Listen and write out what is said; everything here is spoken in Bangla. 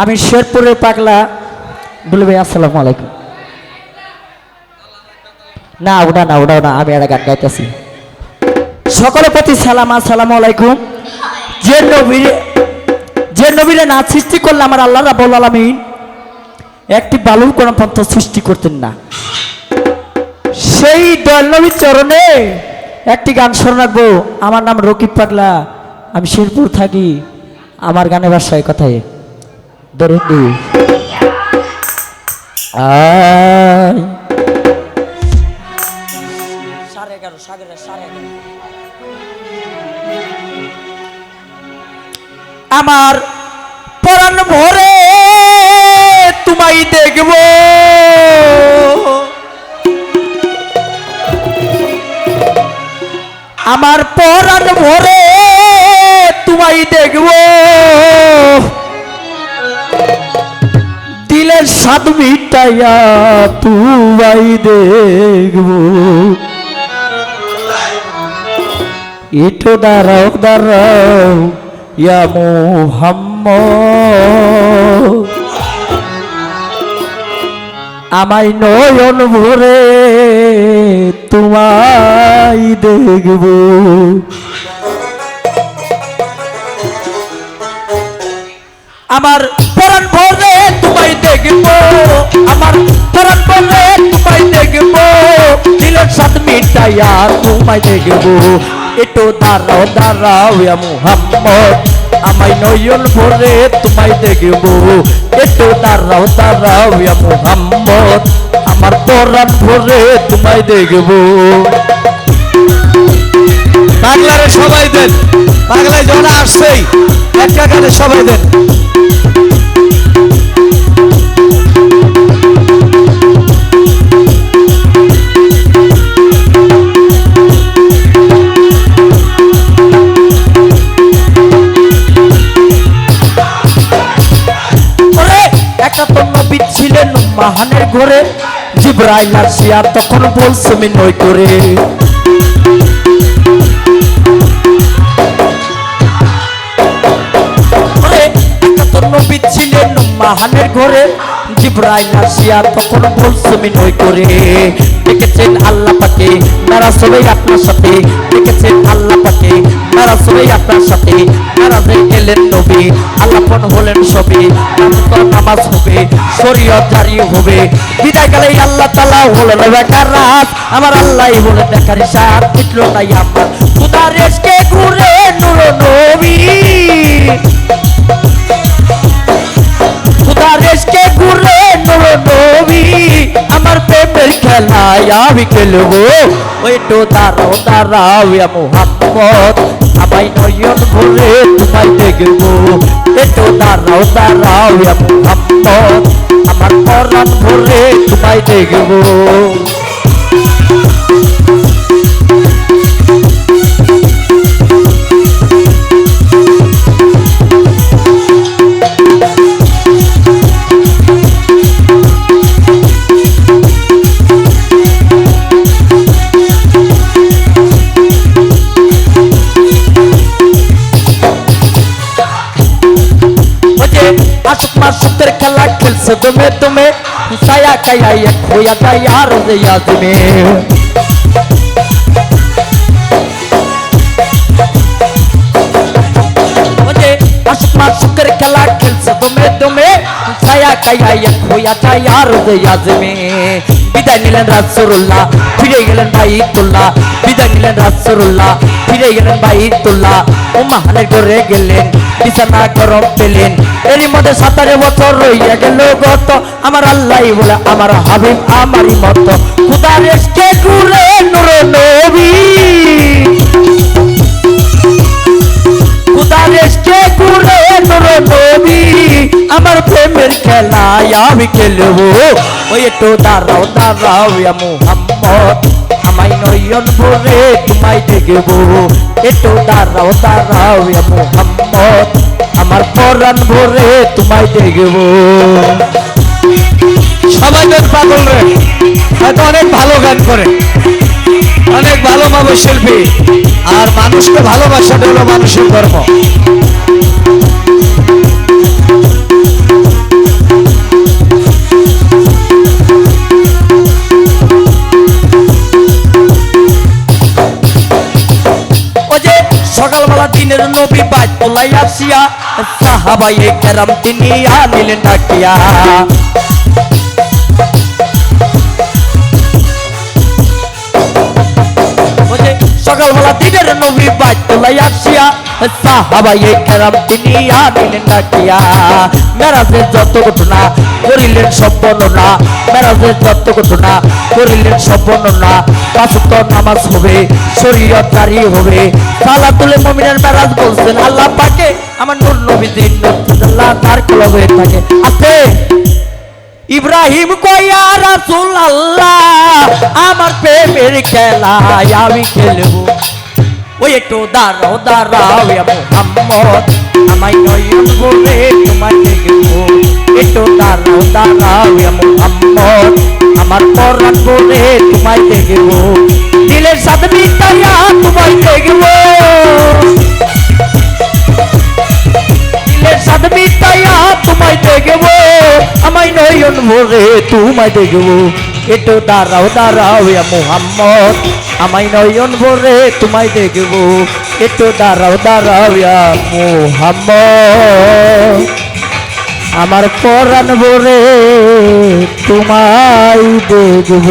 আমি শেরপুরের পাগলা বলে ভাই, আসসালামু আলাইকুম। না ওটা না ওটা না, আমি একটা গান গাইতেছি। সকলের প্রতি সালাম, আসসালামু আলাইকুম। যে নবীর যে নবীরে না সৃষ্টি করলে আমার আল্লাহ রাবুল আলমিন একটি বালুর কোন পন্থ সৃষ্টি করতেন না। সেই দয়াল নবীর চরণে একটি গান স্মরণ রাখব। আমার নাম রকিব পাগলা, আমি শেরপুর থাকি। আমার গানের বাসায় কথায়। দরুদি আয়। সাড়ে সাড়ে আমার পরাণ ভরে তোমায় দেখব। আমার পরাণ ভরে তোমায় দেখব। দিলের স্বাদ মিটাইয়া তুমাই দেখব। ইটো দাঁড়াও দাঁড়াও ইয়া মোহাম্মদ। আমায় নয়ন ভরে তোমায় দেখব। আমার দেখব, আমার পরাণ ভরে তোমায় দেখব। দিলের সাথ মিটাইয়া তোমায় দেখব। একটু দাঁড়াও দাঁড়াও মুহাম্মদ। আমায় নয়ন ভরে তোমায় দেখব। একটু দাঁড়াও দাঁড়াও মুহাম্মদ। আমার পরাণ ভরে তোমায় দেখব। পাগলারে সবাই দেন পাগলায় যখন আসছেই। একটা সবাই দেন। নবী ছিলেন মাহানের ঘরে। জিব্রাইল আসিয়া তখন বলছে আমি করে। ছিলেন মাহানের ঘরে। জিব্রাইল আসিয়া তখন বলছে আমি নই করে। দেখেছেন আল্লাহ পাকে তারা সবাই আপনার সাথে। দেখেছেন আল্লাহ পাকে তারা সবাই আপনার সাথে। নারাজে গেলেন নবী আল্লাপন হলেন সবে। নামাজ হবে, শরীয়ত জারি হবে। বিদায় গেলে আল্লাহ তালা হলেন বেকার রাত আমার আল্লাহ হলে দেখার সাত মিটল নাই আমার। খুদা ঘুরে নুর নবী। খেলায় আমি খেলব তো দাঁড়াও দাঁড়াও মোহাম্মদ আমায় নয়ন ভরে তোমায় দেখব একটু দাঁড়াও দাঁড়াও মোহাম্মদ আমার পরাণ ভরে তোমায় দেখব আশুক মাসুকের খেলা খেলছে তুমি তুমি সায়া কায়া এক হইয়া যায় আর তুমি ওজে আশুক মাসুকের খেলা খেলছে তুমি তুমি সায়া কায়া এক হইয়া যায় আর রেয়া তুমি বিদায় নিলেন রাসূলুল্লাহ, ফিরে গেলেন বাইতুল্লাহ বিদায় নিলেন রাসূলুল্লাহ ফিরে গেলেন বাইতুল্লাহ। মাহানের ঘরে গেলেন, বিছানা গরম পেলেন। এরই মধ্যে সাতারে বছর রইয়া গেল গত। আমার আল্লাহ বলে, আমার হাবিব আমারই মত। খুদা রেসকে ঘুরে নুর নবী। খুদা রেসকে ঘুরে নুর নবী। আমার প্রেমের খেলায় আমি খেলব। ওই একটু দাঁড়াও দাঁড়াও মুহাম্মদ। আমায় নয়ন ভরে তোমায় দেখব। একটু দাঁড়াও দাঁড়াও মুহাম্মদ। আমার পরাণ ভরে তোমায় দেখব। সবাই দেন পাগল রে। হয়তো অনেক ভালো গান করে। অনেক ভালো মানুষ শিল্পী। আর মানুষকে ভালোবাসাটা হলো মানুষের ধর্ম। দিনের নবী বাইতুল্লাহ আসিয়া সাহাবাই কেরাম তিনি আনিলেন ডাকিয়া সকালবেলা দিনের নবী বাইতুল্লাহ আসিয়া সাহাবাই কেরাম তিনি আনিলেন ডাকিয়া, মেরাজের যত ঘটনা করিলেন সব বর্ণনা, মেরাজের যত ঘটনা করিলেন সব বর্ণনা পাঁচত নামাজ হবে, শরীয়ত জারি হবে। সালা তুলে মমিনের মেরাজ বলছেন, আল্লাহ পাকে আমার নূর নবী দিন, আল্লাহ তার কলব হয়ে থাকে। আছে। ইব্রাহিম কয়া রাসুল আল্লাহ আমার প্রেমের খেলায় আমি খেলব। ওই একটু দাঁড়াও দাঁড়াও মোহাম্মদ, আমায় নয়ন বলে তোমায় দেখব। একটু দাঁড়াও দাঁড়াও মোহাম্মদ, আমার পরাণ বলে তোমায় দেখব। দিলের সাথে মিটাইয়া তোমায় দেখব। দিলের সাথে মিটাইয়া তোমায় দেখব। নয়ন ভরে তোমায় দেখব। একটু দাঁড়াও দাঁড়াও মোহাম্মদ। আমায় নয়ন ভরে তোমায় দেখব। একটু দাঁড়াও দাঁড়াও মোহাম্মদ। আমার পরাণ ভরে তোমায় দেখব।